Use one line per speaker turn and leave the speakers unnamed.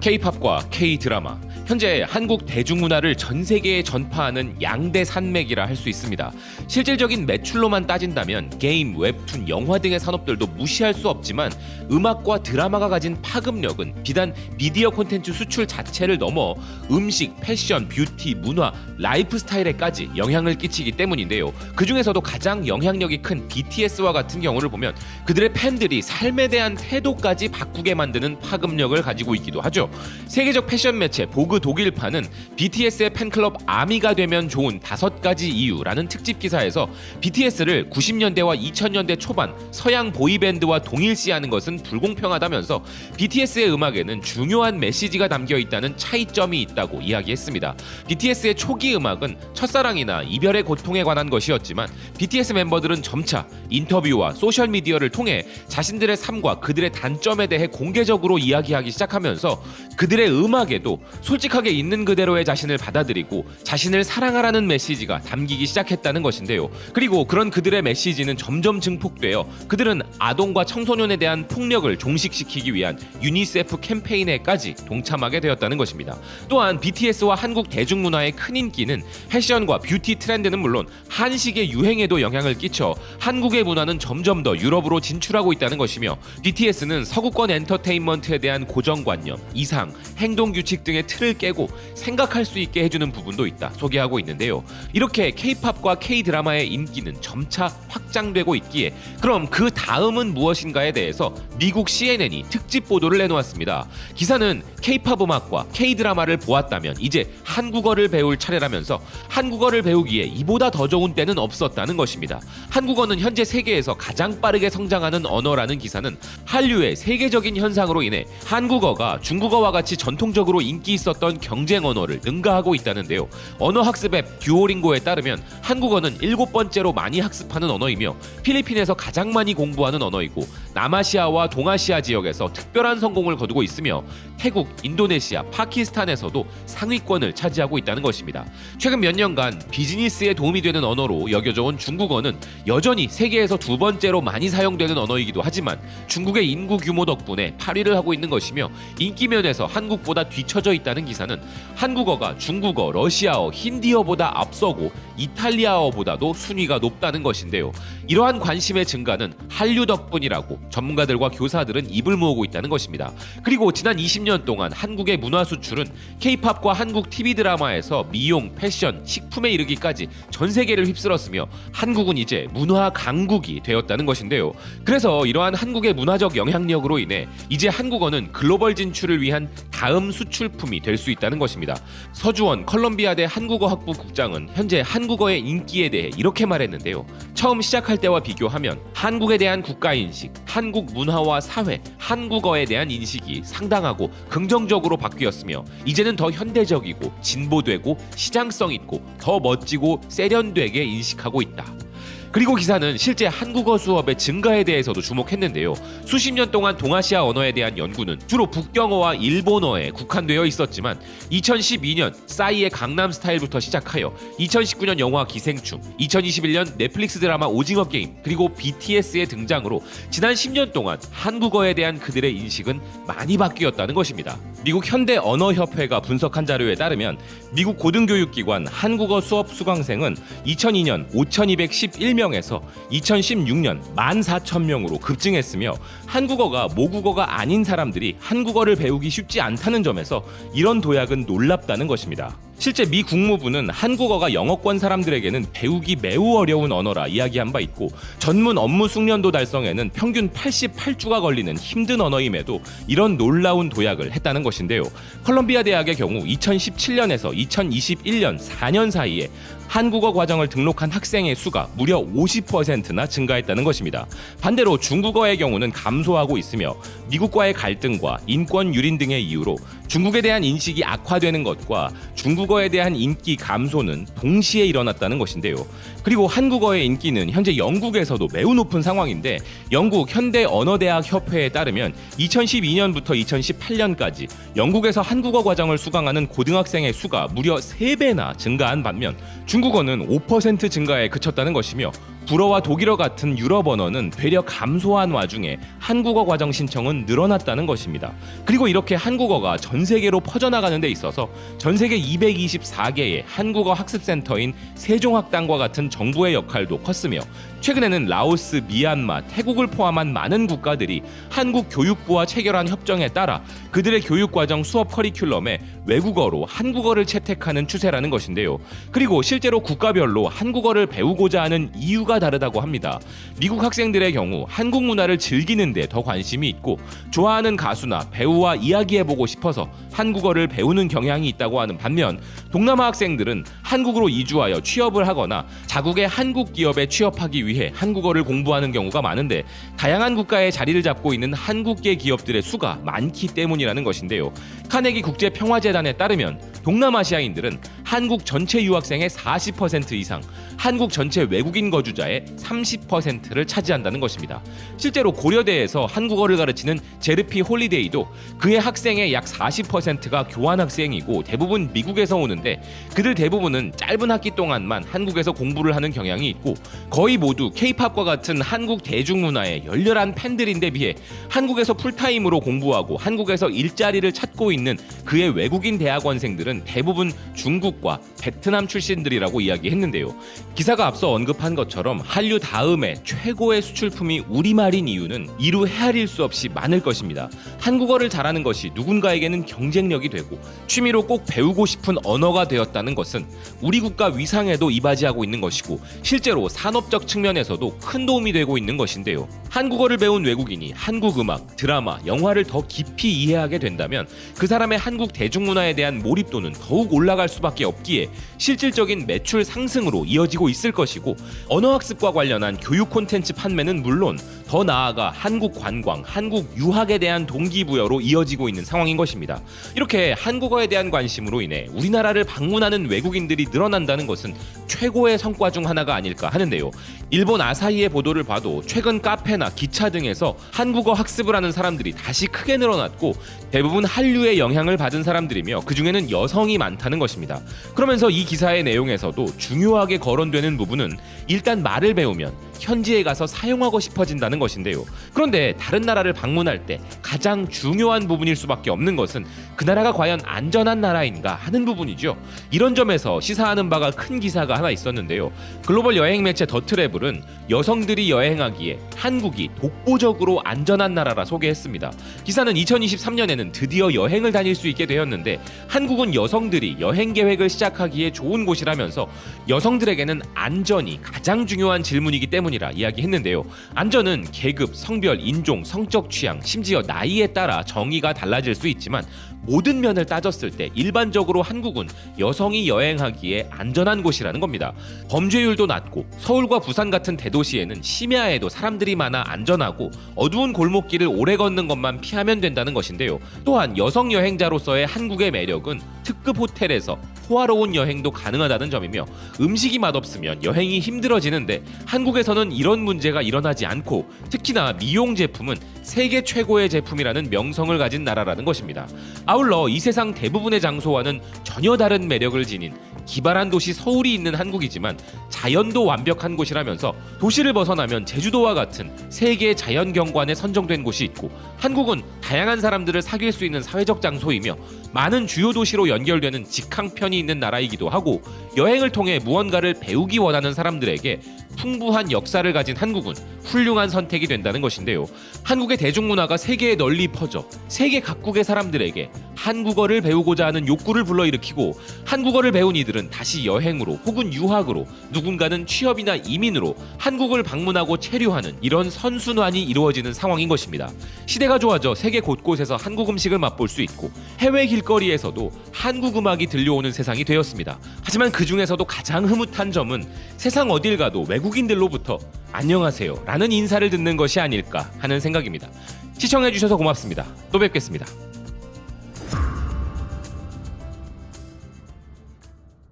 K-팝과 K-드라마 현재 한국 대중문화를 전 세계에 전파하는 양대 산맥이라 할 수 있습니다. 실질적인 매출로만 따진다면 게임, 웹툰, 영화 등의 산업들도 무시할 수 없지만 음악과 드라마가 가진 파급력은 비단 미디어 콘텐츠 수출 자체를 넘어 음식, 패션, 뷰티, 문화, 라이프 스타일에까지 영향을 끼치기 때문인데요. 그 중에서도 가장 영향력이 큰 BTS와 같은 경우를 보면 그들의 팬들이 삶에 대한 태도까지 바꾸게 만드는 파급력을 가지고 있기도 하죠. 세계적 패션 매체 보그 독일판은 BTS의 팬클럽 아미가 되면 좋은 다섯 가지 이유라는 특집 기사에서 BTS를 90년대와 2000년대 초반 서양 보이밴드와 동일시하는 것은 불공평하다면서 BTS의 음악에는 중요한 메시지가 담겨 있다는 차이점이 있다고 이야기했습니다. BTS의 초기 음악은 첫사랑이나 이별의 고통에 관한 것이었지만 BTS 멤버들은 점차 인터뷰와 소셜 미디어를 통해 자신들의 삶과 그들의 단점에 대해 공개적으로 이야기하기 시작하면서 그들의 음악에도 솔직하게 있는 그대로의 자신을 받아들이고 자신을 사랑하라는 메시지가 담기기 시작했다는 것인데요. 그리고 그런 그들의 메시지는 점점 증폭되어 그들은 아동과 청소년에 대한 폭력을 종식시키기 위한 유니세프 캠페인에까지 동참하게 되었다는 것입니다. 또한 BTS와 한국 대중문화의 큰 인기는 패션과 뷰티 트렌드는 물론 한식의 유행에도 영향을 끼쳐 한국의 문화는 점점 더 유럽으로 진출하고 있다는 것이며 BTS는 서구권 엔터테인먼트에 대한 고정관념, 이 상, 행동 규칙 등의 틀을 깨고 생각할 수 있게 해주는 부분도 있다 소개하고 있는데요. 이렇게 K-팝과 K-드라마의 인기는 점차 확장되고 있기에 그럼 그 다음은 무엇인가에 대해서 미국 CNN이 특집 보도를 내놓았습니다. 기사는 K-팝 음악과 K-드라마를 보았다면 이제 한국어를 배울 차례라면서 한국어를 배우기에 이보다 더 좋은 때는 없었다는 것입니다. 한국어는 현재 세계에서 가장 빠르게 성장하는 언어라는 기사는 한류의 세계적인 현상으로 인해 한국어가 중국어 와 같이 전통적으로 인기 있었던 경쟁 언어를 능가하고 있다는데요. 언어 학습 앱 듀오링고에 따르면 한국어는 일곱 번째로 많이 학습하는 언어이며 필리핀에서 가장 많이 공부하는 언어이고 남아시아와 동아시아 지역에서 특별한 성공을 거두고 있으며 태국, 인도네시아, 파키스탄에서도 상위권을 차지하고 있다는 것입니다. 최근 몇 년간 비즈니스에 도움이 되는 언어로 여겨져 온 중국어는 여전히 세계에서 두 번째로 많이 사용되는 언어이기도 하지만 중국의 인구 규모 덕분에 8위를 하고 있는 것이며 인기 면에서 한국보다 뒤처져 있다는 기사는 한국어가 중국어, 러시아어, 힌디어보다 앞서고 이탈리 아어보다도 순위가 높다는 것인데요. 이러한 관심의 증가는 한류 덕분이라고 전문가들과 교사들은 입을 모으고 있다는 것입니다. 그리고 지난 20년 동안 한국의 문화 수출은 K-팝과 한국 TV 드라마에서 미용, 패션, 식품에 이르기까지 전 세계를 휩쓸었으며 한국은 이제 문화 강국이 되었다는 것인데요. 그래서 이러한 한국의 문화적 영향력으로 인해 이제 한국어는 글로벌 진출을 위한 다음 수출품이 될 수 있다는 것입니다. 서주원 컬럼비아대 한국어학부 국장은 현재 한국어의 인기에 대해 이렇게 말했는데요. 처음 시작할 때와 비교하면 한국에 대한 국가 인식, 한국 문화와 사회, 한국어에 대한 인식이 상당하고 긍정적으로 바뀌었으며 이제는 더 현대적이고 진보되고 시장성 있고 더 멋지고 세련되게 인식하고 있다. 그리고 기사는 실제 한국어 수업의 증가에 대해서도 주목했는데요. 수십 년 동안 동아시아 언어에 대한 연구는 주로 북경어와 일본어에 국한되어 있었지만 2012년 싸이의 강남 스타일부터 시작하여 2019년 영화 기생충, 2021년 넷플릭스 드라마 오징어 게임, 그리고 BTS의 등장으로 지난 10년 동안 한국어에 대한 그들의 인식은 많이 바뀌었다는 것입니다. 미국 현대 언어 협회가 분석한 자료에 따르면 미국 고등교육기관 한국어 수업 수강생은 2002년 5,211명 에서 2016년 14,000명으로 급증했으며 한국어가 모국어가 아닌 사람들이 한국어를 배우기 쉽지 않다는 점에서 이런 도약은 놀랍다는 것입니다. 실제 미 국무부는 한국어가 영어권 사람들에게는 배우기 매우 어려운 언어라 이야기한 바 있고 전문 업무 숙련도 달성에는 평균 88주가 걸리는 힘든 언어임에도 이런 놀라운 도약을 했다는 것인데요. 컬럼비아 대학의 경우 2017년에서 2021년 4년 사이에 한국어 과정을 등록한 학생의 수가 무려 50%나 증가했다는 것입니다. 반대로 중국어의 경우는 감소하고 있으며 미국과의 갈등과 인권 유린 등의 이유로 중국에 대한 인식이 악화되는 것과 중 국어에 대한 인기 감소는 동시에 일어났다는 것인데요. 그리고 한국어의 인기는 현재 영국에서도 매우 높은 상황인데 영국 현대 언어대학 협회에 따르면 2012년부터 2018년까지 영국에서 한국어 과정을 수강하는 고등학생의 수가 무려 3배나 증가한 반면 중국어는 5% 증가에 그쳤다는 것이며 불어와 독일어 같은 유럽 언어는 되려 감소한 와중에 한국어 과정 신청은 늘어났다는 것입니다. 그리고 이렇게 한국어가 전 세계로 퍼져나가는 데 있어서 전 세계 224개의 한국어 학습센터인 세종학당과 같은 정부의 역할도 컸으며 최근에는 라오스, 미얀마, 태국을 포함한 많은 국가들이 한국 교육부와 체결한 협정에 따라 그들의 교육과정 수업 커리큘럼에 외국어로 한국어를 채택하는 추세라는 것인데요. 그리고 실제로 국가별로 한국어를 배우고자 하는 이유가 다르다고 합니다. 미국 학생들의 경우 한국 문화를 즐기는데 더 관심이 있고 좋아하는 가수나 배우와 이야기해보고 싶어서 한국어를 배우는 경향이 있다고 하는 반면 동남아 학생들은 한국으로 이주하여 취업을 하거나 자국의 한국 기업에 취업하기 위해 한국어를 공부하는 경우가 많은데 다양한 국가에 자리를 잡고 있는 한국계 기업들의 수가 많기 때문이라는 것인데요. 카네기 국제 평화재단에 따르면 동남아시아인들은 한국 전체 유학생의 40% 이상, 한국 전체 외국인 거주자의 30%를 차지한다는 것입니다. 실제로 고려대에서 한국어를 가르치는 제르피 홀리데이도 그의 학생의 약 40%가 교환 학생이고 대부분 미국에서 오는데 그들 대부분은 짧은 학기 동안만 한국에서 공부를 하는 경향이 있고 거의 모두 케이팝과 같은 한국 대중문화의 열렬한 팬들인데 비해 한국에서 풀타임으로 공부하고 한국에서 일자리를 찾고 있는 그의 외국인 대학원생들은 대부분 중국과 베트남 출신들이라고 이야기했는데요. 기사가 앞서 언급한 것처럼 한류 다음에 최고의 수출품이 우리말인 이유는 이루 헤아릴 수 없이 많을 것입니다. 한국어를 잘하는 것이 누군가에게는 경쟁력이 되고 취미로 꼭 배우고 싶은 언어가 되었다는 것은 우리 국가 위상에도 이바지하고 있는 것이고 실제로 산업적 측면에서도 큰 도움이 되고 있는 것인데요. 한국어를 배운 외국인이 한국 음악, 드라마, 영화를 더 깊이 이해하게 된다면 그 사람의 한국 대중문화에 대한 몰입도는 더욱 올라갈 수밖에 없기에 실질적인 매출 상승으로 이어지고 있을 것이고 언어 학습과 관련한 교육 콘텐츠 판매는 물론 더 나아가 한국 관광, 한국 유학에 대한 동기부여로 이어지고 있는 상황인 것입니다. 이렇게 한국어에 대한 관심으로 인해 우리나라를 방문하는 외국인들이 늘어난다는 것은 최고의 성과 중 하나가 아닐까 하는데요. 일본 아사히의 보도를 봐도 최근 카페나 기차 등에서 한국어 학습을 하는 사람들이 다시 크게 늘어났고 대부분 한류의 영향을 받은 사람들이며 그 중에는 여성이 많다는 것입니다. 그러면서 이 기사의 내용에서도 중요하게 거론되는 부분은 일단 말을 배우면 현지에 가서 사용하고 싶어진다는 것인데요. 그런데 다른 나라를 방문할 때 가장 중요한 부분일 수밖에 없는 것은 그 나라가 과연 안전한 나라인가 하는 부분이죠. 이런 점에서 시사하는 바가 큰 기사가 하나 있었는데요. 글로벌 여행 매체 더 트래블은 여성들이 여행하기에 한국이 독보적으로 안전한 나라라 소개했습니다. 기사는 2023년에는 드디어 여행을 다닐 수 있게 되었는데 한국은 여성들이 여행 계획을 시작하기에 좋은 곳이라면서 여성들에게는 안전이 가장 중요한 질문이기 때문이라 이야기했는데요. 안전은 계급, 성별, 인종, 성적 취향, 심지어 나이에 따라 정의가 달라질 수 있지만 모든 면을 따졌을 때 일반적으로 한국은 여성이 여행하기에 안전한 곳이라는 겁니다. 범죄율도 낮고 서울과 부산 같은 대도시에는 심야에도 사람들이 많아 안전하고 어두운 골목길을 오래 걷는 것만 피하면 된다는 것인데요. 또한 여성 여행자로서의 한국의 매력은 특급 호텔에서 호화로운 여행도 가능하다는 점이며 음식이 맛없으면 여행이 힘들어지는데 한국에서는 이런 문제가 일어나지 않고 특히나 미용 제품은 세계 최고의 제품이라는 명성을 가진 나라라는 것입니다. 아울러 이 세상 대부분의 장소와는 전혀 다른 매력을 지닌 기발한 도시 서울이 있는 한국이지만 자연도 완벽한 곳이라면서 도시를 벗어나면 제주도와 같은 세계 자연 경관에 선정된 곳이 있고 한국은 다양한 사람들을 사귈 수 있는 사회적 장소이며 많은 주요 도시로 연결되는 직항편이 있는 나라이기도 하고 여행을 통해 무언가를 배우기 원하는 사람들에게 풍부한 역사를 가진 한국은 훌륭한 선택이 된다는 것인데요. 한국의 대중문화가 세계에 널리 퍼져 세계 각국의 사람들에게 한국어를 배우고자 하는 욕구를 불러일으키고 한국어를 배운 이들은 다시 여행으로 혹은 유학으로 누군가는 취업이나 이민으로 한국을 방문하고 체류하는 이런 선순환이 이루어지는 상황인 것입니다. 시대가 좋아져 세계 곳곳에서 한국 음식을 맛볼 수 있고 해외 길거리에서도 한국 음악이 들려오는 세상이 되었습니다. 하지만 그 중에서도 가장 흐뭇한 점은 세상 어딜 가도 외국인들로부터 안녕하세요 라는 인사를 듣는 것이 아닐까 하는 생각입니다. 시청해주셔서 고맙습니다. 또 뵙겠습니다.